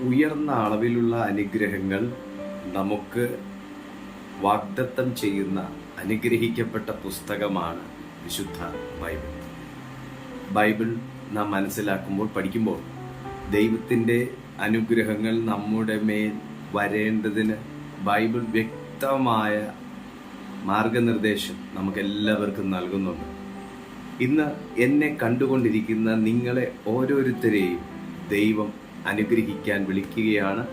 ഉയർന്ന അളവിലുള്ള അനുഗ്രഹങ്ങൾ നമുക്ക് വാഗ്ദത്തം ചെയ്യുന്ന അനുഗ്രഹിക്കപ്പെട്ട പുസ്തകമാണ് വിശുദ്ധ ബൈബിൾ. ബൈബിൾ നാം മനസ്സിലാക്കുമ്പോൾ പഠിക്കുമ്പോൾ ദൈവത്തിന്റെ അനുഗ്രഹങ്ങൾ നമ്മുടെ മേൽ വരേണ്ടതിന് ബൈബിൾ വ്യക്തമായ മാർഗനിർദ്ദേശം നമുക്ക് എല്ലാവർക്കും നൽകുന്നുണ്ട്. ഇന്ന് എന്നെ കണ്ടുകൊണ്ടിരിക്കുന്ന നിങ്ങളെ ഓരോരുത്തരെയും ദൈവം അനുഗ്രഹിക്കാൻ വിളിക്കുകയാണ്.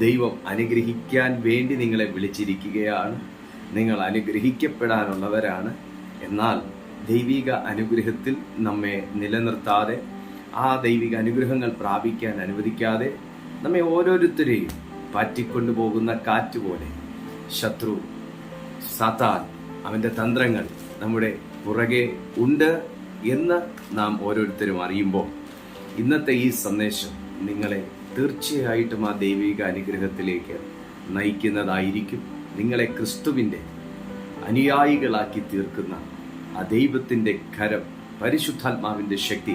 ദൈവം അനുഗ്രഹിക്കാൻ വേണ്ടി നിങ്ങളെ വിളിച്ചിരിക്കുകയാണ്. നിങ്ങൾ അനുഗ്രഹിക്കപ്പെടാനുള്ളവരാണ്. എന്നാൽ ദൈവിക അനുഗ്രഹത്തിൽ നമ്മെ നിലനിർത്താതെ ആ ദൈവിക അനുഗ്രഹങ്ങൾ പ്രാപിക്കാൻ അനുവദിക്കാതെ നമ്മെ ഓരോരുത്തരെയും പാറ്റിക്കൊണ്ടു പോകുന്ന കാറ്റ് പോലെ ശത്രു സാത്താൻ അവന്റെ തന്ത്രങ്ങൾ നമ്മുടെ പുറകെ ഉണ്ട് എന്ന് നാം ഓരോരുത്തരും അറിയുമ്പോൾ ഇന്നത്തെ ഈ സന്ദേശം നിങ്ങളെ തീർച്ചയായിട്ടും ആ ദൈവിക അനുഗ്രഹത്തിലേക്ക് നയിക്കുന്നതായിരിക്കും. നിങ്ങളെ ക്രിസ്തുവിന്റെ അനുയായികളാക്കി തീർക്കുന്ന ആ ദൈവത്തിന്റെ കരം പരിശുദ്ധാത്മാവിന്റെ ശക്തി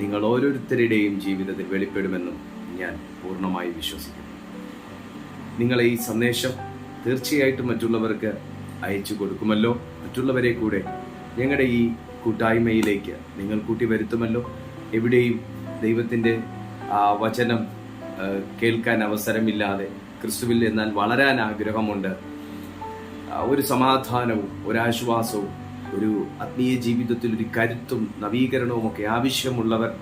നിങ്ങൾ ഓരോരുത്തരുടെയും ജീവിതത്തിൽ വെളിപ്പെടുമെന്നും ഞാൻ പൂർണമായി വിശ്വസിക്കുന്നു. നിങ്ങളെ ഈ സന്ദേശം തീർച്ചയായിട്ടും മറ്റുള്ളവർക്ക് അയച്ചു കൊടുക്കുമല്ലോ. മറ്റുള്ളവരെ കൂടെ ഞങ്ങളുടെ ഈ കൂട്ടായ്മയിലേക്ക് നിങ്ങൾ കൂട്ടി വരുത്തുമല്ലോ എവിടെയും ദൈവത്തിന്റെ ആ വചനം കേൾക്കാൻ അവസരമില്ലാതെ ക്രിസ്തുവിൽ എന്നാൽ വളരാൻ ആഗ്രഹമുണ്ട്. ഒരു സമാധാനവും ഒരാശ്വാസവും ഒരു ആത്മീയ ജീവിതത്തിൽ ഒരു കരുത്തും നവീകരണവും ഒക്കെ ആവശ്യമുള്ളവർ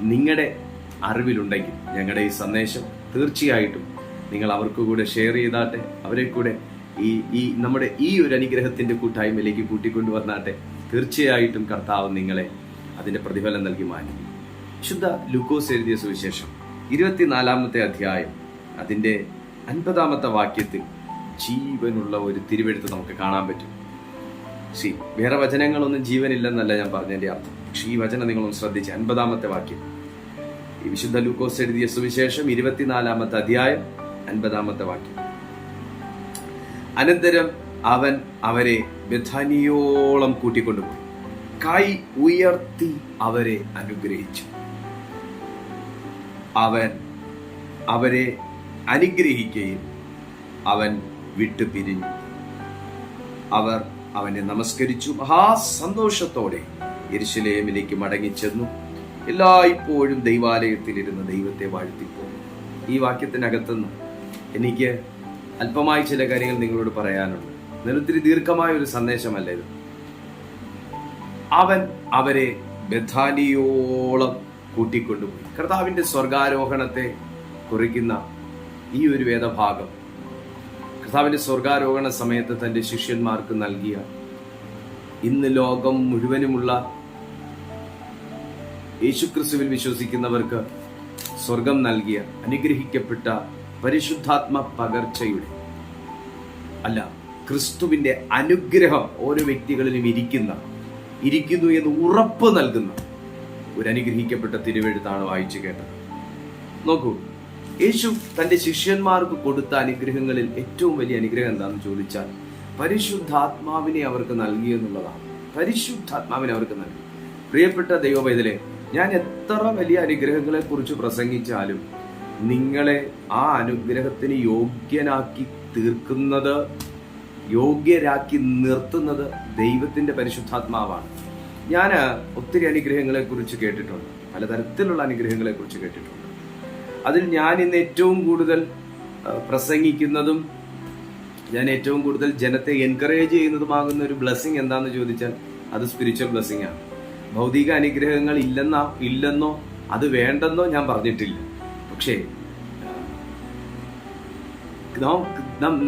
നിങ്ങളുടെ അറിവിലുണ്ടെങ്കിൽ ഞങ്ങളുടെ ഈ സന്ദേശം തീർച്ചയായിട്ടും നിങ്ങൾ അവർക്ക് കൂടെ ഷെയർ ചെയ്താട്ടെ അവരെ കൂടെ ഈ ഈ നമ്മുടെ ഈ ഒരു അനുഗ്രഹത്തിന്റെ കൂട്ടായ്മയിലേക്ക് കൂട്ടിക്കൊണ്ടുവന്നാട്ടെ. തീർച്ചയായിട്ടും കർത്താവ് നിങ്ങളെ അതിന്റെ പ്രതിഫലം നൽകി മാറ്റി. ശുദ്ധ ലുക്കോസ് എഴുതിയ സുവിശേഷം ഇരുപത്തിനാലാമത്തെ അധ്യായം അതിന്റെ അൻപതാമത്തെ വാക്യത്തിൽ ജീവനുള്ള ഒരു തിരുവെഴുത്ത് നമുക്ക് കാണാൻ പറ്റും. ശരി വേറെ വചനങ്ങളൊന്നും ജീവനില്ലെന്നല്ല ഞാൻ പറഞ്ഞതിന്റെ അർത്ഥം. പക്ഷേ ഈ വചനം നിങ്ങളൊന്ന് ശ്രദ്ധിച്ച് അൻപതാമത്തെ വാക്യം. ഈ വിശുദ്ധ ലൂക്കോസ് എഴുതിയ സുവിശേഷം ഇരുപത്തിനാലാമത്തെ അധ്യായം അൻപതാമത്തെ വാക്യം. അനന്തരം അവൻ അവരെ ബഥാനിയോളം കൂട്ടിക്കൊണ്ടുപോയി. കൈ ഉയർത്തി അവരെ അനുഗ്രഹിച്ചു. അവൻ അവരെ അനുഗ്രഹിക്കുകയും അവൻ വിട്ടുപിരിഞ്ഞു. അവർ അവനെ നമസ്കരിച്ചു. മഹാസന്തോഷത്തോടെ യെരുശലേമിലേക്ക് മടങ്ങിച്ചെന്നു. എല്ലായ്പ്പോഴും ദൈവാലയത്തിലിരുന്ന ദൈവത്തെ വാഴ്ത്തിപ്പോകും ഈ വാക്യത്തിനകത്തുനിന്ന് എനിക്ക് അല്പമായി ചില കാര്യങ്ങൾ നിങ്ങളോട് പറയാനുണ്ട്. നിലത്തിരി ദീർഘമായ ഒരു സന്ദേശമല്ല ഇത്. അവൻ അവരെ ബഥാനിയോളം കൂട്ടിക്കൊണ്ടുപോയി. കർത്താവിന്റെ സ്വർഗാരോഹണത്തെ കുറിക്കുന്ന ഈ ഒരു വേദഭാഗം കർത്താവിന്റെ സ്വർഗാരോഹണ സമയത്ത് തന്റെ ശിഷ്യന്മാർക്ക് നൽകിയ ഇന്ന് ലോകം മുഴുവനുമുള്ള യേശുക്രിസ്തുവിൽ വിശ്വസിക്കുന്നവർക്ക് സ്വർഗം നൽകിയ അനുഗ്രഹിക്കപ്പെട്ട പരിശുദ്ധാത്മ പകർച്ചയുടെ അല്ല ക്രിസ്തുവിന്റെ അനുഗ്രഹം ഓരോ വ്യക്തികളിലും ഇരിക്കുന്ന ഇരിക്കുന്നു എന്ന് ഉറപ്പ് നൽകുന്ന ഒരു അനുഗ്രഹിക്കപ്പെട്ട തിരുവെഴുത്താണ് വായിച്ചു കേട്ടത്. നോക്കൂ യേശു തന്റെ ശിഷ്യന്മാർക്ക് കൊടുത്ത അനുഗ്രഹങ്ങളിൽ ഏറ്റവും വലിയ അനുഗ്രഹം എന്താണെന്ന് ചോദിച്ചാൽ പരിശുദ്ധാത്മാവിനെ അവർക്ക് നൽകി എന്നുള്ളതാണ്. പരിശുദ്ധാത്മാവിനെ അവർക്ക് നൽകി. പ്രിയപ്പെട്ട ദൈവവേദലെ ഞാൻ എത്ര വലിയ അനുഗ്രഹങ്ങളെ കുറിച്ച് പ്രസംഗിച്ചാലും നിങ്ങളെ ആ അനുഗ്രഹത്തിന് യോഗ്യനാക്കി തീർക്കുന്നത് യോഗ്യരാക്കി നിർത്തുന്നത് ദൈവത്തിന്റെ പരിശുദ്ധാത്മാവാണ്. ഞാൻ ഒത്തിരി അനുഗ്രഹങ്ങളെ കുറിച്ച് കേട്ടിട്ടുണ്ട്. പലതരത്തിലുള്ള അനുഗ്രഹങ്ങളെ കുറിച്ച് കേട്ടിട്ടുണ്ട്. അതിൽ ഞാൻ ഇന്ന് ഏറ്റവും കൂടുതൽ പ്രസംഗിക്കുന്നതും ഞാൻ ഏറ്റവും കൂടുതൽ ജനത്തെ എൻകറേജ് ചെയ്യുന്നതുമാകുന്ന ഒരു ബ്ലെസ്സിങ് എന്താന്ന് ചോദിച്ചാൽ അത് സ്പിരിച്വൽ ബ്ലെസ്സിങ് ആണ്. ഭൗതിക അനുഗ്രഹങ്ങൾ ഇല്ലെന്നോ ഇല്ലെന്നോ അത് വേണ്ടെന്നോ ഞാൻ പറഞ്ഞിട്ടില്ല. പക്ഷേ നാം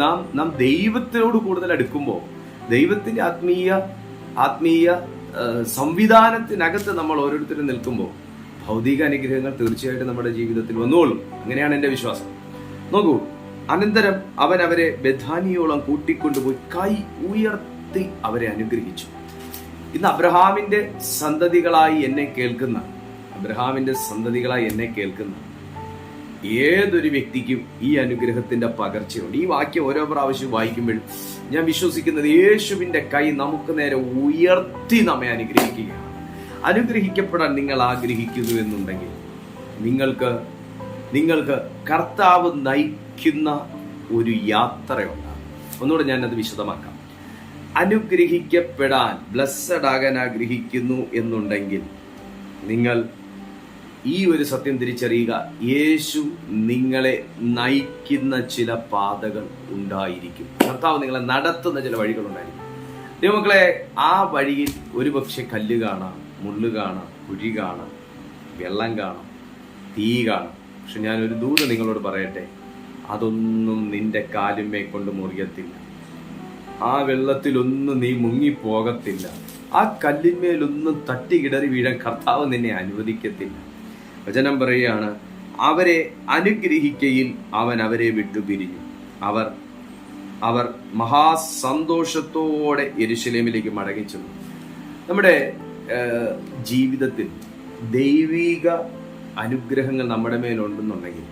നാം നാം ദൈവത്തിനോട് കൂടുതൽ അടുക്കുമ്പോൾ ദൈവത്തിന്റെ ആത്മീയ ആത്മീയ സംവിധാനത്തിനകത്ത് നമ്മൾ ഓരോരുത്തരും നിൽക്കുമ്പോൾ ഭൗതിക അനുഗ്രഹങ്ങൾ തീർച്ചയായിട്ടും നമ്മുടെ ജീവിതത്തിൽ വന്നോളും. അങ്ങനെയാണ് എന്റെ വിശ്വാസം. നോക്കൂ അനന്തരം അവൻ അവരെ ബഥാനിയോളം കൂട്ടിക്കൊണ്ടുപോയി കൈ ഉയർത്തി അവരെ അനുഗ്രഹിച്ചു. ഇന്ന് അബ്രഹാമിന്റെ സന്തതികളായി എന്നെ കേൾക്കുന്ന അബ്രഹാമിന്റെ സന്തതികളായി എന്നെ കേൾക്കുന്ന ഏതൊരു വ്യക്തിക്കും ഈ അനുഗ്രഹത്തിന്റെ പകർച്ചയുണ്ട്. ഈ വാക്യം ഓരോ പ്രാവശ്യം വായിക്കുമ്പോഴും ഞാൻ വിശ്വസിക്കുന്നത് യേശുവിന്റെ കൈ നമുക്ക് നേരെ ഉയർത്തി നമ്മെ അനുഗ്രഹിക്കുകയാണ്. അനുഗ്രഹിക്കപ്പെടാൻ നിങ്ങൾ ആഗ്രഹിക്കുന്നു എന്നുണ്ടെങ്കിൽ നിങ്ങൾക്ക് നിങ്ങൾക്ക് കർത്താവ് നയിക്കുന്ന ഒരു യാത്രയുണ്ട് ഒന്നുകൂടെ ഞാനത് വിശദമാക്കാം. അനുഗ്രഹിക്കപ്പെടാൻ ബ്ലസ്സഡ് ആകാൻ ആഗ്രഹിക്കുന്നു എന്നുണ്ടെങ്കിൽ നിങ്ങൾ ഈ ഒരു സത്യം തിരിച്ചറിയുക. യേശു നിങ്ങളെ നയിക്കുന്ന ചില പാതകൾ ഉണ്ടായിരിക്കും. കർത്താവ് നിങ്ങളെ നടത്തുന്ന ചില വഴികൾ ഉണ്ടായിരിക്കും. ദൈവമക്കളെ ആ വഴിയിൽ ഒരുപക്ഷെ കല്ല് കാണാം മുള്ളു കാണാം കുഴി കാണാം വെള്ളം കാണാം തീ കാണാം. പക്ഷെ ഞാൻ ഒരു ദൂരം നിങ്ങളോട് പറയട്ടെ അതൊന്നും നിന്റെ കാലുമേ കൊണ്ട് മുറിയത്തില്ല. ആ വെള്ളത്തിലൊന്നും നീ മുങ്ങിപ്പോകത്തില്ല. ആ കല്ലിന്മേലൊന്നും തട്ടി കിടറി വീഴാൻ കർത്താവ് നിന്നെ അനുവദിക്കത്തില്ല. വചനം പറയുകയാണ് അവരെ അനുഗ്രഹിക്കയിൽ അവൻ അവരെ വിട്ടു പിരിഞ്ഞു. അവർ അവർ മഹാസന്തോഷത്തോടെ യരുശലേമിലേക്ക് മടങ്ങി ചെന്നു. നമ്മുടെ ജീവിതത്തിൽ ദൈവിക അനുഗ്രഹങ്ങൾ നമ്മുടെ മേലുണ്ടെന്നുണ്ടെങ്കിൽ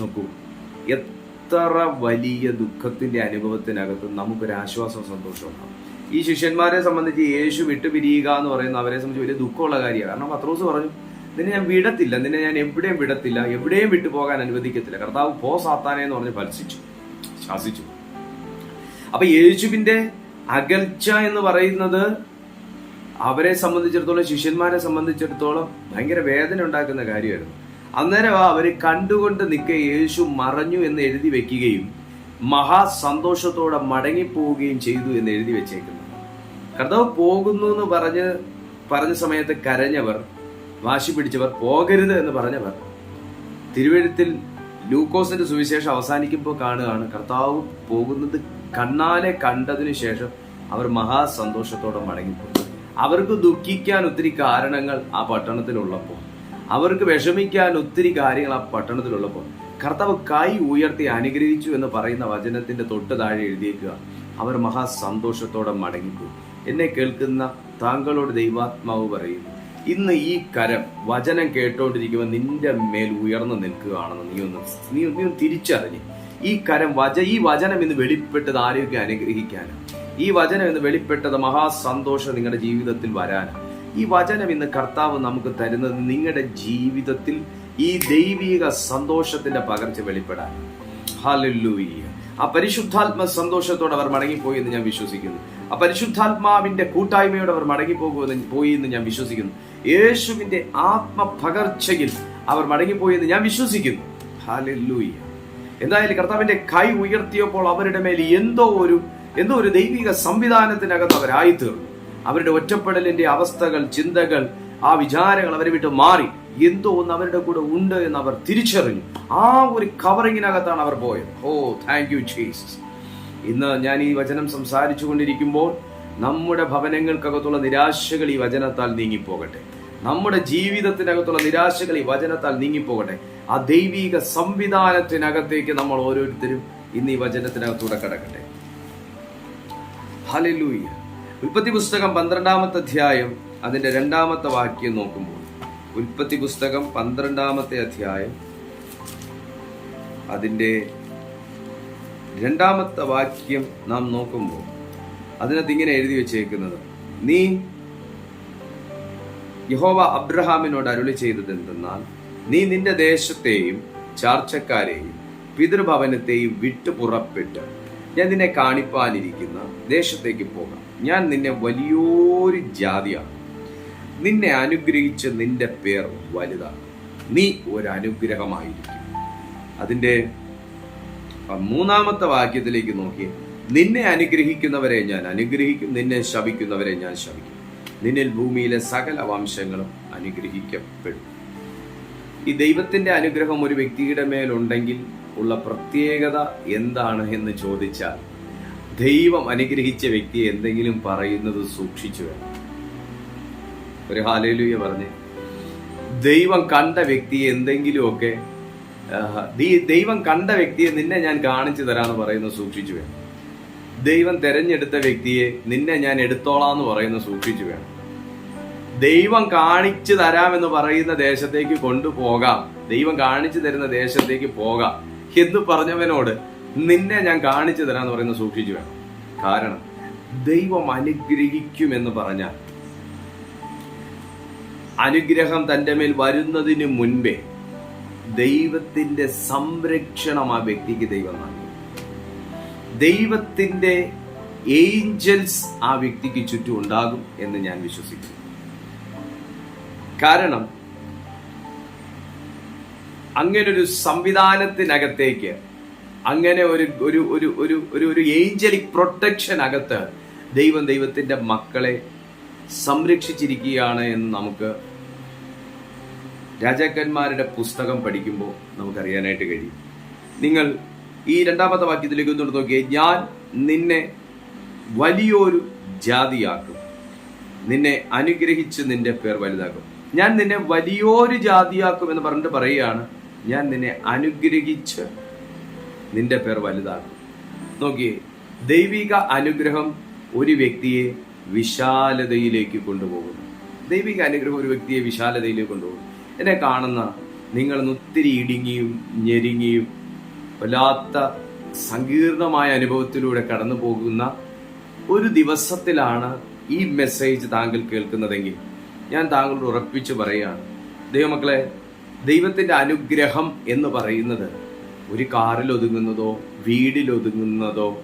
നോക്കൂ എത്ര വലിയ ദുഃഖത്തിന്റെ അനുഭവത്തിനകത്ത് നമുക്കൊരു ആശ്വാസം സന്തോഷം ഉണ്ടാവും. ഈ ശിഷ്യന്മാരെ സംബന്ധിച്ച് യേശു വിട്ടുപിരിയുക എന്ന് പറയുന്ന അവരെ സംബന്ധിച്ച് വലിയ ദുഃഖമുള്ള കാര്യമാണ്. കാരണം പത്രോസ് പറഞ്ഞു നിന്നെ ഞാൻ വിടത്തില്ല നിന്നെ ഞാൻ എവിടെയും വിടത്തില്ല എവിടെയും വിട്ടു പോകാൻ അനുവദിക്കത്തില്ല. കർത്താവ് പോ സാത്താനെ എന്ന് പറഞ്ഞ് ഭത്സിച്ചു ശാസിച്ചു. അപ്പൊ യേശുവിന്റെ അകൽച്ച എന്ന് പറയുന്നത് അവരെ സംബന്ധിച്ചിടത്തോളം ശിഷ്യന്മാരെ സംബന്ധിച്ചിടത്തോളം ഭയങ്കര വേദന ഉണ്ടാക്കുന്ന കാര്യമായിരുന്നു. അന്നേരം അവർ കണ്ടുകൊണ്ട് നിൽക്കെ യേശു മറഞ്ഞു എന്ന് എഴുതി വെക്കുകയും മഹാസന്തോഷത്തോടെ മടങ്ങിപ്പോവുകയും ചെയ്തു എന്ന് എഴുതി വെച്ചേക്കുന്നു. കർത്താവ് പോകുന്നു എന്ന് പറഞ്ഞ് പറഞ്ഞ സമയത്ത് കരഞ്ഞവർ വാശി പിടിച്ചവർ പോകരുത് എന്ന് പറഞ്ഞവർ തിരുവഴുത്തിൽ ലൂക്കോസിന്റെ സുവിശേഷം അവസാനിക്കുമ്പോൾ കാണുകയാണ് കർത്താവ് പോകുന്നത് കണ്ണാലെ കണ്ടതിനു ശേഷം അവർ മഹാസന്തോഷത്തോടെ മടങ്ങിപ്പോയി. അവർക്ക് ദുഃഖിക്കാൻ ഒത്തിരി കാരണങ്ങൾ ആ പട്ടണത്തിലുള്ളപ്പോൾ. അവർക്ക് വിഷമിക്കാൻ ഒത്തിരി കാര്യങ്ങൾ ആ പട്ടണത്തിലുള്ളപ്പോൾ. കർത്താവ് കൈ ഉയർത്തി അനുഗ്രഹിച്ചു എന്ന് പറയുന്ന വചനത്തിന്റെ തൊട്ട് താഴെ എഴുതിയേക്കുക. അവർ മഹാസന്തോഷത്തോടെ മടങ്ങിപ്പോയി. എന്നെ കേൾക്കുന്ന താങ്കളോട് ദൈവാത്മാവ് പറയുന്നു ഇന്ന് ഈ കരം വചനം കേട്ടോണ്ടിരിക്കുമ്പോൾ നിന്റെ മേൽ ഉയർന്നു നിൽക്കുകയാണെന്ന് നീ ഒന്ന് നീ നീ ഒന്ന് തിരിച്ചറിഞ്ഞ്. ഈ കരം വച ഈ വചനം ഇന്ന് വെളിപ്പെട്ടത് ആരോഗ്യം അനുഗ്രഹിക്കാനാണ് ഈ വചനം ഇന്ന് വെളിപ്പെട്ടത് മഹാസന്തോഷം നിങ്ങളുടെ ജീവിതത്തിൽ വരാനാണ് ഈ വചനം ഇന്ന് കർത്താവ് നമുക്ക് തരുന്നത് നിങ്ങളുടെ ജീവിതത്തിൽ ഈ ദൈവിക സന്തോഷത്തിന്റെ പകർച്ച വെളിപ്പെടാൻ. ഹല്ലേലൂയ. ആ പരിശുദ്ധാത്മ സന്തോഷത്തോടെ അവർ മടങ്ങിപ്പോയി എന്ന് ഞാൻ വിശ്വസിക്കുന്നു. ആ പരിശുദ്ധാത്മാവിന്റെ കൂട്ടായ്മയോടെ അവർ മടങ്ങിപ്പോകുമെന്ന് പോയി എന്ന് ഞാൻ വിശ്വസിക്കുന്നു. യേശുവിന്റെ ആത്മപകർച്ചയിൽ അവർ മടങ്ങിപ്പോയി എന്ന് ഞാൻ വിശ്വസിക്കുന്നു. ഹാലൂയ്യ എന്തായാലും കർത്താവിന്റെ കൈ ഉയർത്തിയപ്പോൾ അവരുടെ മേൽ എന്തോ ഒരു എന്തോ ഒരു ദൈവിക സംവിധാനത്തിനകത്ത് അവരായിത്തീർന്നു. അവരുടെ ഒറ്റപ്പെടലിന്റെ അവസ്ഥകൾ ചിന്തകൾ ആ വിചാരങ്ങൾ അവരെ വിട്ട് മാറി. എന്തോ ഒന്ന് അവരുടെ കൂടെ ഉണ്ട് എന്ന് അവർ തിരിച്ചറിഞ്ഞു. ആ ഒരു കവറിങ്ങിനകത്താണ് അവർ പോയത്. ഓ താങ്ക് യു ജീസസ് ഇന്ന് ഞാൻ ഈ വചനം സംസാരിച്ചു കൊണ്ടിരിക്കുമ്പോൾ നമ്മുടെ ഭവനങ്ങൾക്കകത്തുള്ള നിരാശകൾ ഈ വചനത്താൽ നീങ്ങിപ്പോകട്ടെ. നമ്മുടെ ജീവിതത്തിനകത്തുള്ള നിരാശകൾ ഈ വചനത്താൽ നീങ്ങിപ്പോകട്ടെ. ആ ദൈവീക സംവിധാനത്തിനകത്തേക്ക് നമ്മൾ ഓരോരുത്തരും ഇന്ന് ഈ വചനത്തിനകത്തൂടെ കടക്കട്ടെ. ഹലലൂയ ഉൽപ്പത്തി പുസ്തകം പന്ത്രണ്ടാമത്തെ അധ്യായം അതിന്റെ രണ്ടാമത്തെ വാക്യം നോക്കുമ്പോൾ. ഉൽപ്പത്തി പുസ്തകം പന്ത്രണ്ടാമത്തെ അധ്യായം അതിന്റെ രണ്ടാമത്തെ വാക്യം നാം നോക്കുമ്പോൾ അതിനകത്ത് ഇങ്ങനെ എഴുതി വെച്ചേക്കുന്നത്. നീ യഹോവ അബ്രഹാമിനോട് അരുളി ചെയ്തത് എന്തെന്നാൽ നീ നിന്റെ ദേശത്തെയും ചാർച്ചക്കാരെയും പിതൃഭവനത്തെയും വിട്ടു പുറപ്പെട്ട് ഞാൻ നിന്നെ കാണിപ്പാനിരിക്കുന്ന ദേശത്തേക്ക് പോകാം. ഞാൻ നിന്നെ വലിയൊരു ജാതിയാണ് നിന്നെ അനുഗ്രഹിച്ച് നിന്റെ പേർ വലുതാണ് നീ ഒരു അനുഗ്രഹമായിരിക്കും. അതിന്റെ ആ മൂന്നാമത്തെ വാക്യത്തിലേക്ക് നോക്കി. നിന്നെ അനുഗ്രഹിക്കുന്നവരെ ഞാൻ അനുഗ്രഹിക്കും. നിന്നെ ശപിക്കുന്നവരെ ഞാൻ ശപിക്കും. നിന്നിൽ ഭൂമിയിലെ സകല വംശങ്ങളും അനുഗ്രഹിക്കപ്പെടും. ഈ ദൈവത്തിന്റെ അനുഗ്രഹം ഒരു വ്യക്തിയുടെ മേലുണ്ടെങ്കിൽ ഉള്ള പ്രത്യേകത എന്താണ് എന്ന് ചോദിച്ചാൽ ദൈവം അനുഗ്രഹിച്ച വ്യക്തിയെ എന്തെങ്കിലും പറയുന്നത് സൂക്ഷിച്ചു വേണം. ഒരു ഹാലയിലൂയ പറഞ്ഞ് ദൈവം കണ്ട വ്യക്തിയെ എന്തെങ്കിലുമൊക്കെ ദൈവം കണ്ട വ്യക്തിയെ നിന്നെ ഞാൻ കാണിച്ചു തരാന്ന് പറയുന്നത് സൂക്ഷിച്ചു വേണം ദൈവം തെരഞ്ഞെടുത്ത വ്യക്തിയെ നിന്നെ ഞാൻ എടുത്തോളാം എന്ന് പറയുന്നത് സൂക്ഷിച്ചു വേണം ദൈവം കാണിച്ചു തരാമെന്ന് പറയുന്ന ദേശത്തേക്ക് കൊണ്ടുപോകാം. ദൈവം കാണിച്ചു തരുന്ന ദേശത്തേക്ക് പോകാം. എന്ന് പറഞ്ഞവനോട് നിന്നെ ഞാൻ കാണിച്ചു തരാമെന്ന് പറയുന്നത് സൂക്ഷിച്ചു വേണം കാരണം ദൈവം അനുഗ്രഹിക്കുമെന്ന് പറഞ്ഞ അനുഗ്രഹം തന്റെ മേൽ വരുന്നതിന് മുൻപേ ദൈവത്തിന്റെ സംരക്ഷണം ആ വ്യക്തിക്ക് ദൈവം നൽകി. ദൈവത്തിന്റെ ഏഞ്ചൽസ് ആ വ്യക്തിക്ക് ചുറ്റും ഉണ്ടാകും എന്ന് ഞാൻ വിശ്വസിക്കുന്നു. കാരണം അങ്ങനെ ഒരു സംവിധാനത്തിനകത്തേക്ക് അങ്ങനെ ഒരു ഒരു ഒരു ഒരു ഒരു ഒരു ഏഞ്ചലിക് പ്രൊട്ടക്ഷൻ അകത്ത് ദൈവം ദൈവത്തിന്റെ മക്കളെ സംരക്ഷിച്ചിരിക്കുകയാണ് എന്ന് നമുക്ക് രാജാക്കന്മാരുടെ പുസ്തകം പഠിക്കുമ്പോൾ നമുക്കറിയാനായിട്ട് കഴിയും. നിങ്ങൾ ഈ രണ്ടാമത്തെ വാക്യത്തിലേക്ക് ഒന്ന് നോക്കിയേ. ഞാൻ നിന്നെ വലിയൊരു ജാതിയാക്കും. നിന്നെ അനുഗ്രഹിച്ച് നിന്റെ പേർ വലുതാക്കും. ഞാൻ നിന്നെ വലിയൊരു ജാതിയാക്കും എന്ന് പറഞ്ഞിട്ട് പറയുകയാണ്. ഞാൻ നിന്നെ അനുഗ്രഹിച്ച് നിന്റെ പേർ വലുതാക്കും. നോക്കിയേ ദൈവിക അനുഗ്രഹം ഒരു വ്യക്തിയെ വിശാലതയിലേക്ക് കൊണ്ടുപോകുന്നു. ദൈവിക അനുഗ്രഹം ഒരു വ്യക്തിയെ വിശാലതയിലേക്ക് കൊണ്ടുപോകും എന്നെ കാണുന്ന നിങ്ങൾ ഒത്തിരി ഇടുങ്ങിയും ഞെരുങ്ങിയും വല്ലാത്ത സങ്കീർണമായ അനുഭവത്തിലൂടെ കടന്നു പോകുന്ന ഒരു ദിവസത്തിലാണ് ഈ മെസ്സേജ് താങ്കൾ കേൾക്കുന്നതെങ്കിൽ. ഞാൻ താങ്കളോട് ഉറപ്പിച്ചു പറയുകയാണ്. ദൈവമക്കളെ ദൈവത്തിന്റെ അനുഗ്രഹം എന്ന് പറയുന്നത് ഒരു കാറിൽ ഒതുങ്ങുന്നതോ വീടിൽ ഒതുങ്ങുന്നതോ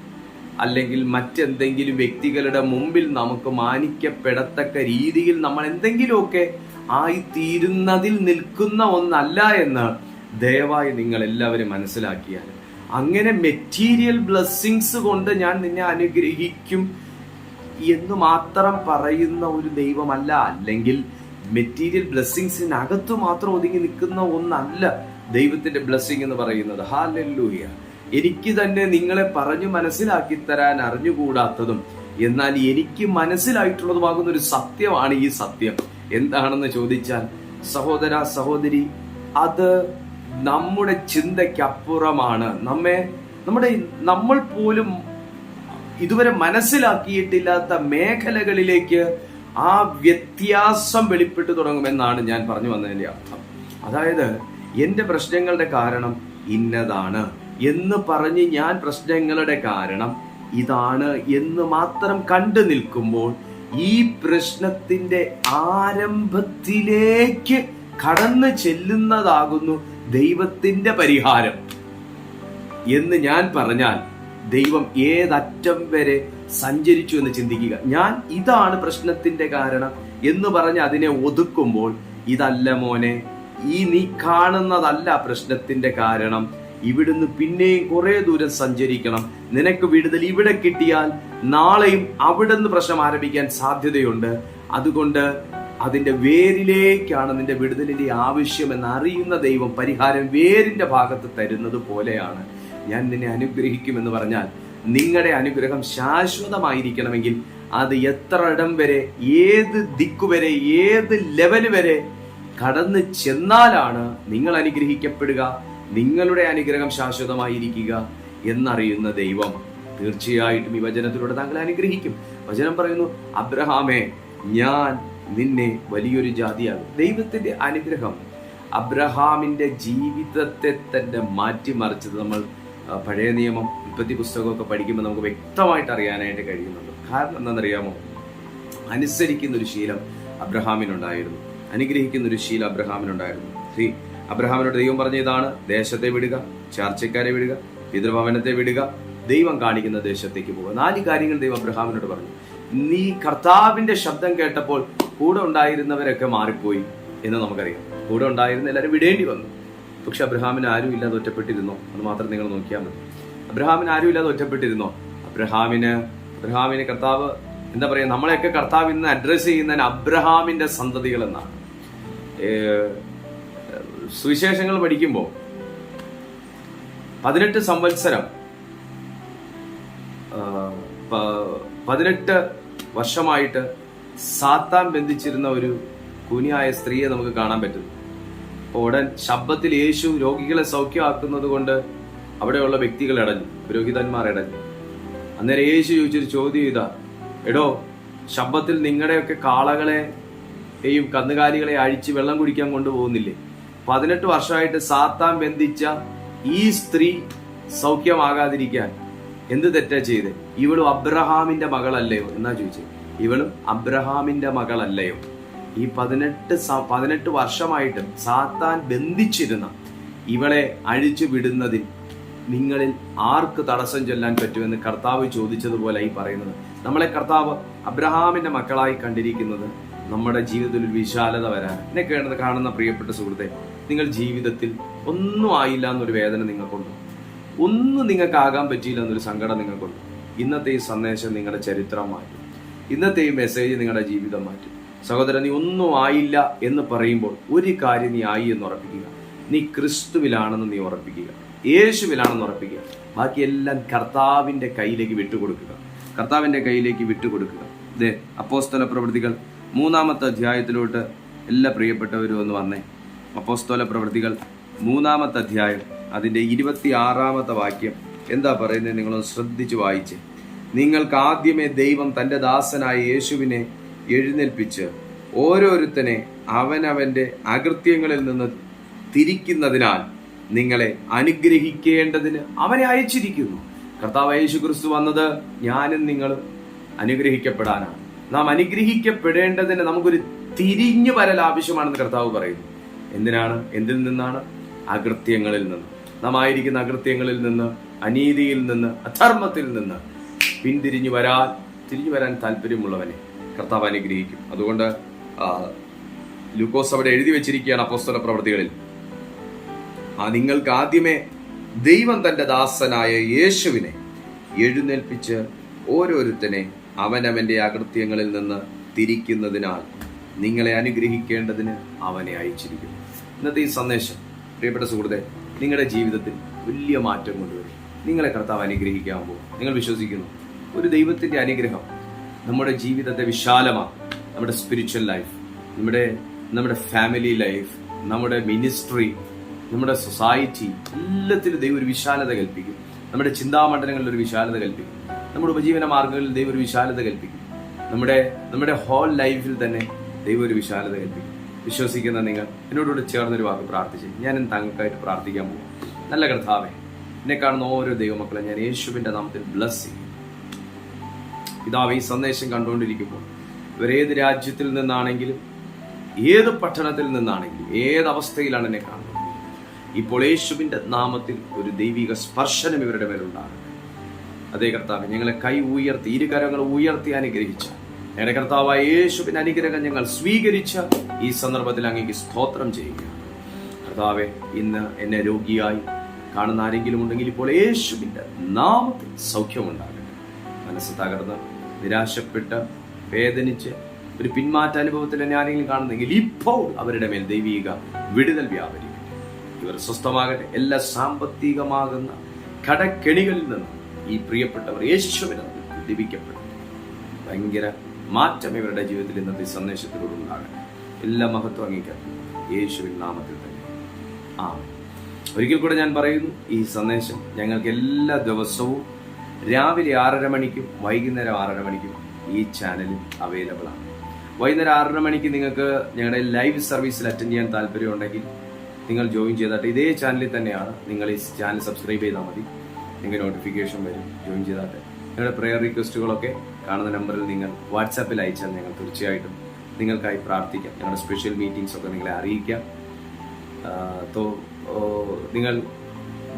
അല്ലെങ്കിൽ മറ്റെന്തെങ്കിലും വ്യക്തികളുടെ മുമ്പിൽ നമുക്ക് മാനിക്കപ്പെടത്തക്ക രീതിയിൽ നമ്മൾ എന്തെങ്കിലുമൊക്കെ ആയിത്തീരുന്നതിൽ നിൽക്കുന്ന ഒന്നല്ല എന്ന് ദയവായി നിങ്ങൾ എല്ലാവരും മനസ്സിലാക്കിയാൽ. അങ്ങനെ മെറ്റീരിയൽ ബ്ലെസ്സിങ്സ് കൊണ്ട് ഞാൻ നിന്നെ അനുഗ്രഹിക്കും എന്ന് മാത്രം പറയുന്ന ഒരു ദൈവമല്ല. അല്ലെങ്കിൽ മെറ്റീരിയൽ ബ്ലെസ്സിങ്സിനകത്ത് മാത്രം ഒതുങ്ങി നിൽക്കുന്ന ഒന്നല്ല ദൈവത്തിന്റെ ബ്ലെസ്സിങ് എന്ന് പറയുന്നത്. ഹാലല്ലൂയ എനിക്ക് തന്നെ നിങ്ങളെ പറഞ്ഞു മനസ്സിലാക്കി തരാൻ അറിഞ്ഞുകൂടാത്തതും എന്നാൽ എനിക്ക് മനസ്സിലായിട്ടുള്ളതുമാകുന്ന ഒരു സത്യമാണ് ഈ സത്യം. എന്താണെന്ന് ചോദിച്ചാൽ സഹോദര സഹോദരി അത് നമ്മുടെ ചിന്തയ്ക്കപ്പുറമാണ്. നമ്മെ നമ്മുടെ നമ്മൾ പോലും ഇതുവരെ മനസ്സിലാക്കിയിട്ടില്ലാത്ത മേഖലകളിലേക്ക് ആ വ്യത്യാസം വെളിപ്പെട്ടു തുടങ്ങുമെന്നാണ് ഞാൻ പറഞ്ഞു വന്നതിന്റെ അർത്ഥം. അതായത് എന്റെ പ്രശ്നങ്ങളുടെ കാരണം ഇന്നതാണ്. എന്ന് പറഞ്ഞ് ഞാൻ പ്രശ്നങ്ങളുടെ കാരണം ഇതാണ് എന്ന് മാത്രം കണ്ടു നിൽക്കുമ്പോൾ ഈ പ്രശ്നത്തിന്റെ ആരംഭത്തിലേക്ക് കടന്നു ചെല്ലുന്നതാകുന്നു ദൈവത്തിന്റെ പരിഹാരം. എന്ന് ഞാൻ പറഞ്ഞാൽ ദൈവം ഏതറ്റം വരെ സഞ്ചരിച്ചു എന്ന് ചിന്തിക്കുക. ഞാൻ ഇതാണ് പ്രശ്നത്തിന്റെ കാരണം എന്ന് പറഞ്ഞ് അതിനെ ഒതുക്കുമ്പോൾ ഇതല്ല മോനെ ഈ നീ കാണുന്നതല്ല പ്രശ്നത്തിന്റെ കാരണം. ഇവിടുന്ന് പിന്നെയും കുറെ ദൂരം സഞ്ചരിക്കണം. നിനക്ക് വിടുതൽ ഇവിടെ കിട്ടിയാൽ നാളെയും അവിടെ നിന്ന് പ്രശ്നം ആരംഭിക്കാൻ സാധ്യതയുണ്ട്. അതുകൊണ്ട് അതിന്റെ വേരിലേക്കാണ് നിന്റെ വിടുതലിന്റെ ആവശ്യം എന്ന് അറിയുന്ന ദൈവം പരിഹാരം വേരിന്റെ ഭാഗത്ത് തരുന്നത് പോലെയാണ്. ഞാൻ നിന്നെ അനുഗ്രഹിക്കുമെന്ന് പറഞ്ഞാൽ നിങ്ങളുടെ അനുഗ്രഹം ശാശ്വതമായിരിക്കണമെങ്കിൽ അത് എത്ര ഇടം വരെ ഏത് ദിക്കുവരെ ഏത് ലെവൽ വരെ കടന്ന് ചെന്നാലാണ് നിങ്ങൾ അനുഗ്രഹിക്കപ്പെടുക നിങ്ങളുടെ അനുഗ്രഹം ശാശ്വതമായിരിക്കുക എന്നറിയുന്ന ദൈവം. തീർച്ചയായിട്ടും ഈ വചനത്തിലൂടെ താങ്കൾ അനുഗ്രഹിക്കും. വചനം പറയുന്നു അബ്രഹാമേ ഞാൻ നിന്നെ വലിയൊരു ജാതിയാകും. ദൈവത്തിന്റെ അനുഗ്രഹം അബ്രഹാമിന്റെ ജീവിതത്തെ തന്നെ മാറ്റിമറിച്ചത് നമ്മൾ പഴയ നിയമം ഉൽപ്പത്തി പുസ്തകമൊക്കെ പഠിക്കുമ്പോൾ നമുക്ക് വ്യക്തമായിട്ട് അറിയാനായിട്ട് കഴിയുന്നുണ്ട്. കാരണം എന്താണെന്നറിയാമോ? അനുസരിക്കുന്ന ഒരു ശീലം അബ്രഹാമിനുണ്ടായിരുന്നു. അനുഗ്രഹിക്കുന്ന ഒരു ശീലം അബ്രഹാമിനുണ്ടായിരുന്നു. ശ്രീ അബ്രഹാമിനോട് ദൈവം പറഞ്ഞ ഇതാണ് ദേശത്തെ വിടുക ചാർച്ചക്കാരെ വിടുക പിതൃഭവനത്തെ വിടുക ദൈവം കാണിക്കുന്ന ദേശത്തേക്ക് പോകുക നാല് കാര്യങ്ങൾ ദൈവം അബ്രഹാമിനോട് പറഞ്ഞു. നീ കർത്താവിന്റെ ശബ്ദം കേട്ടപ്പോൾ കൂടെ ഉണ്ടായിരുന്നവരൊക്കെ മാറിപ്പോയി എന്ന് നമുക്കറിയാം. കൂടെ ഉണ്ടായിരുന്ന എല്ലാവരും വിടേണ്ടി വന്നു. പക്ഷെ അബ്രഹാമിന് ആരും ഇല്ലാതെ ഒറ്റപ്പെട്ടിരുന്നോ? അത് മാത്രം നിങ്ങൾ നോക്കിയാൽ മതി. അബ്രഹാമിന് ആരും ഇല്ലാതെ ഒറ്റപ്പെട്ടിരുന്നോ? അബ്രഹാമിന് അബ്രഹാമിന് കർത്താവ് എന്താ പറയാ നമ്മളെയൊക്കെ കർത്താവ് ഇന്ന് അഡ്രസ് ചെയ്യുന്നതിന് അബ്രഹാമിന്റെ സന്തതികൾ എന്നാണ്. സുവിശേഷങ്ങൾ പഠിക്കുമ്പോൾ പതിനെട്ട് സംവത്സരം പതിനെട്ട് വർഷമായിട്ട് സാത്താൻ ബന്ധിച്ചിരുന്ന ഒരു കുനിയായ സ്ത്രീയെ നമുക്ക് കാണാൻ പറ്റും. അപ്പോൾ ഉടൻ ശബ്ദത്തിൽ യേശു രോഗികളെ സൗഖ്യമാക്കുന്നത് കൊണ്ട് അവിടെയുള്ള വ്യക്തികൾ ഇടഞ്ഞു പുരോഹിതന്മാർ ഇടഞ്ഞു. അന്നേരം യേശു ചോദിച്ചൊരു ചോദ്യം ഇതാ എടോ ശബ്ദത്തിൽ നിങ്ങളുടെയൊക്കെ കാളകളെയും കന്നുകാലികളെ അഴിച്ച് വെള്ളം കുടിക്കാൻ കൊണ്ടുപോകുന്നില്ലേ? പതിനെട്ട് വർഷമായിട്ട് സാത്താൻ ബന്ധിച്ച ഈ സ്ത്രീ സൗഖ്യമാകാതിരിക്കാൻ എന്ത് തെറ്റാ ചെയ്ത്? ഇവളും അബ്രഹാമിന്റെ മകളല്ലയോ? എന്നാ ചോദിച്ചത് ഇവളും അബ്രഹാമിന്റെ മകളല്ലയോ? ഈ പതിനെട്ട് പതിനെട്ട് വർഷമായിട്ട് സാത്താൻ ബന്ധിച്ചിരുന്ന ഇവളെ അഴിച്ചു വിടുന്നതിൽ നിങ്ങളിൽ ആർക്ക് തടസ്സം ചൊല്ലാൻ പറ്റുമെന്ന് കർത്താവ് ചോദിച്ചതുപോലെ ഈ പറയുന്നത്. നമ്മളെ കർത്താവ് അബ്രഹാമിന്റെ മക്കളായി കണ്ടിരിക്കുന്നത് നമ്മുടെ ജീവിതത്തിൽ ഒരു വിശാലത വരാൻ. എന്നെ കാണുന്ന പ്രിയപ്പെട്ട സുഹൃത്തെ നിങ്ങൾ ജീവിതത്തിൽ ഒന്നും ആയില്ല എന്നൊരു വേദന നിങ്ങൾക്കുണ്ട്. ഒന്നും നിങ്ങൾക്ക് ആകാൻ പറ്റിയില്ല എന്നൊരു സങ്കടം നിങ്ങൾക്കുണ്ട്. ഇന്നത്തെ ഈ സന്ദേശം നിങ്ങളുടെ ചരിത്രം മാറ്റും. ഇന്നത്തെ ഈ മെസ്സേജ് നിങ്ങളുടെ ജീവിതം മാറ്റും. സഹോദരൻ നീ ഒന്നും ആയില്ല എന്ന് പറയുമ്പോൾ ഒരു കാര്യം നീ ആയി എന്ന് ഉറപ്പിക്കുക. നീ ക്രിസ്തുവിലാണെന്ന് നീ ഉറപ്പിക്കുക. യേശുവിലാണെന്ന് ഉറപ്പിക്കുക. ബാക്കിയെല്ലാം കർത്താവിന്റെ കയ്യിലേക്ക് വിട്ടുകൊടുക്കുക. കർത്താവിന്റെ കയ്യിലേക്ക് വിട്ടുകൊടുക്കുക. ഇതേ അപ്പോസ്തല പ്രവൃത്തികൾ മൂന്നാമത്തെ അധ്യായത്തിലോട്ട് എല്ലാ പ്രിയപ്പെട്ടവരും ഒന്ന് വന്നേ. അപ്പോസ്തല പ്രവൃത്തികൾ മൂന്നാമത്തെ അധ്യായം അതിന്റെ ഇരുപത്തി ആറാമത്തെ വാക്യം. എന്താ പറയുന്നത്? നിങ്ങളൊന്ന് ശ്രദ്ധിച്ചു വായിച്ച്. നിങ്ങൾക്ക് ആദ്യമേ ദൈവം തന്റെ ദാസനായ യേശുവിനെ എഴുന്നേൽപ്പിച്ച് ഓരോരുത്തനെ അവനവന്റെ അകൃത്യങ്ങളിൽ നിന്ന് തിരിക്കുന്നതിനാൽ നിങ്ങളെ അനുഗ്രഹിക്കേണ്ടതിന് അവനെ അയച്ചിരിക്കുന്നു. കർത്താവ് യേശു ക്രിസ്തു വന്നത് ഞാനും നിങ്ങളും അനുഗ്രഹിക്കപ്പെടാനാണ്. നാം അനുഗ്രഹിക്കപ്പെടേണ്ടതിന് നമുക്കൊരു തിരിഞ്ഞു വരൽ ആവശ്യമാണെന്ന് കർത്താവ് പറയുന്നു. എന്തിനാണ്? എന്തിൽ നിന്നാണ്? അകൃത്യങ്ങളിൽ നിന്ന്. നാം ആയിരിക്കുന്ന അകൃത്യങ്ങളിൽ നിന്ന് അനീതിയിൽ നിന്ന് അധർമ്മത്തിൽ നിന്ന് പിന്തിരിഞ്ഞു വരാൻ തിരിഞ്ഞു വരാൻ താല്പര്യമുള്ളവനെ കർത്താവ് അനുഗ്രഹിക്കും. അതുകൊണ്ട് ലൂക്കോസ് അവിടെ എഴുതി വെച്ചിരിക്കുകയാണ് അപ്പോസ്തല പ്രവൃത്തികളിൽ. ആ നിങ്ങൾക്ക് ആദ്യമേ ദൈവം തന്റെ ദാസനായ യേശുവിനെ എഴുന്നേൽപ്പിച്ച് ഓരോരുത്തനെ അവനവന്റെ അകൃത്യങ്ങളിൽ നിന്ന് തിരിക്കുന്നതിനാൽ നിങ്ങളെ അനുഗ്രഹിക്കേണ്ടതിന് അവനെ അയച്ചിരിക്കുന്നു. ഇന്നത്തെ ഈ സന്ദേശം. പ്രിയപ്പെട്ട സുഹൃത്തെ നിങ്ങളുടെ ജീവിതത്തിൽ വലിയ മാറ്റം കൊണ്ടുവരും. നിങ്ങളെ കർത്താവ് അനുഗ്രഹിക്കാൻ പോകും. നിങ്ങൾ വിശ്വസിക്കുന്നു. ഒരു ദൈവത്തിന്റെ അനുഗ്രഹം നമ്മുടെ ജീവിതത്തെ വിശാലമാക്കും. നമ്മുടെ സ്പിരിച്വൽ ലൈഫ് നമ്മുടെ നമ്മുടെ ഫാമിലി ലൈഫ് നമ്മുടെ മിനിസ്ട്രി നമ്മുടെ സൊസൈറ്റി എല്ലാത്തിലും ദൈവം ഒരു വിശാലത കൽപ്പിക്കും. നമ്മുടെ ചിന്താമണ്ഡലങ്ങളിൽ ഒരു വിശാലത കൽപ്പിക്കും. നമ്മുടെ ഉപജീവന മാർഗങ്ങളിൽ ദൈവം ഒരു വിശാലത കൽപ്പിക്കും. നമ്മുടെ നമ്മുടെ ഹോൾ ലൈഫിൽ തന്നെ ദൈവം ഒരു വിശാലത കൽപ്പിക്കും. വിശ്വസിക്കുന്ന നിങ്ങൾ. എന്നോടുകൂടെ ചേർന്നൊരു വാക്ക് പ്രാർത്ഥിച്ചു. ഇന്ന് താങ്കൾക്കായിട്ട് പ്രാർത്ഥിക്കാൻ പോകും നല്ല കർത്താവെ എന്നെ കാണുന്ന ഓരോ ദൈവമക്കളെ ഞാൻ യേശുവിന്റെ നാമത്തിൽ ബ്ലസ് ചെയ്യും പിതാവ് ഈ സന്ദേശം കണ്ടുകൊണ്ടിരിക്കുമ്പോൾ ഇവരേത് രാജ്യത്തിൽ നിന്നാണെങ്കിലും ഏത് പട്ടണത്തിൽ നിന്നാണെങ്കിലും ഏത് അവസ്ഥയിലാണ് എന്നെ കാണുന്നത്? ഇപ്പോൾ യേശുവിന്റെ നാമത്തിൽ ഒരു ദൈവിക സ്പർശനം ഇവരുടെ മേലുണ്ടാകട്ടെ അതേ കർത്താവ് ഞങ്ങളെ കൈ ഉയർത്തി ഇരുകരങ്ങൾ ഉയർത്തി അനുഗ്രഹിച്ച ഞങ്ങളുടെ കർത്താവായ യേശുവിന് അനുഗ്രഹം ഞങ്ങൾ സ്വീകരിച്ച ഈ സന്ദർഭത്തിൽ അങ്ങേക്ക് സ്തോത്രം ചെയ്യുക. കർത്താവെ ഇന്ന് എന്നെ രോഗിയായി കാണുന്ന ആരെങ്കിലും ഉണ്ടെങ്കിൽ ഇപ്പോൾ യേശുവിന്റെ നാമത്തിൽ സൗഖ്യമുണ്ടാകട്ടെ. മനസ്സ് തകർന്ന് നിരാശപ്പെട്ട് വേദനിച്ച് ഒരു പിന്മാറ്റ അനുഭവത്തിൽ എന്നെ ആരെങ്കിലും കാണുന്നെങ്കിൽ ഇപ്പോൾ അവരുടെ മേൽ ദൈവീക വിടുതൽ വ്യാപരിക്കട്ടെ ഇവർ സ്വസ്ഥമാകട്ടെ. എല്ലാ സാമ്പത്തികമാകുന്ന കടക്കെണികളിൽ നിന്നും ഈ പ്രിയപ്പെട്ടവർ യേശുവിനെ ലഭിക്കപ്പെട്ടു ഭയങ്കര മാറ്റം ഇവരുടെ ജീവിതത്തിൽ ഇന്നത്തെ സന്ദേശത്തിലൂടെ ഉണ്ടാകട്ടെ എല്ലാ മഹത്വം അംഗീകരിക്കാം. യേശുവിൻ നാമത്തിൽ തന്നെ. ആ ഒരിക്കൽ കൂടെ ഞാൻ പറയുന്നു ഈ സന്ദേശം ഞങ്ങൾക്ക് എല്ലാ ദിവസവും രാവിലെ ആറര മണിക്കും വൈകുന്നേരം ആറര മണിക്കും ഈ ചാനലിൽ അവൈലബിൾ ആണ്. വൈകുന്നേരം ആറര മണിക്ക് നിങ്ങൾക്ക് ഞങ്ങളുടെ ലൈവ് സർവീസിൽ അറ്റൻഡ് ചെയ്യാൻ താല്പര്യമുണ്ടെങ്കിൽ നിങ്ങൾ ജോയിൻ ചെയ്തിട്ട് ഇതേ ചാനലിൽ തന്നെയാണ് നിങ്ങൾ ഈ ചാനൽ സബ്സ്ക്രൈബ് ചെയ്താൽ മതി. നിങ്ങൾ നോട്ടിഫിക്കേഷൻ വരും ജോയിൻ ചെയ്താട്ടെ. നിങ്ങളുടെ പ്രെയർ റിക്വസ്റ്റുകളൊക്കെ കാണുന്ന നമ്പറിൽ നിങ്ങൾ വാട്സാപ്പിൽ അയച്ചാൽ ഞങ്ങൾ തീർച്ചയായിട്ടും നിങ്ങൾക്കായി പ്രാർത്ഥിക്കാം. ഞങ്ങളുടെ സ്പെഷ്യൽ മീറ്റിംഗ്സ് ഒക്കെ നിങ്ങളെ അറിയിക്കാം. തോ നിങ്ങൾ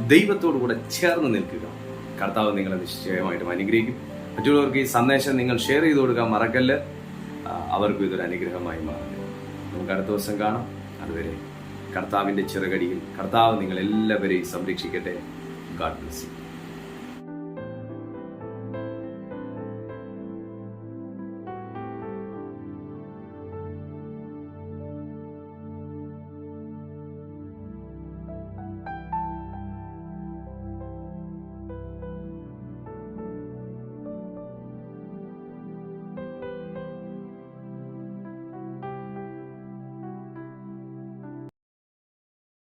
ദൈവത്തോടു കൂടെ ചേർന്ന് നിൽക്കുക. കർത്താവ് നിങ്ങളെ നിശ്ചയമായിട്ടും അനുഗ്രഹിക്കും. മറ്റുള്ളവർക്ക് ഈ സന്ദേശം നിങ്ങൾ ഷെയർ ചെയ്ത് കൊടുക്കാൻ മറക്കല്ല്. അവർക്കും ഇതൊരു അനുഗ്രഹമായി മാറും. നമുക്ക് അടുത്ത ദിവസം കാണാം. അതുവരെ കർത്താവിന്റെ ചിറകടിയിൽ കർത്താവ് നിങ്ങളെല്ലാവരെയും സംരക്ഷിക്കട്ടെ. God bless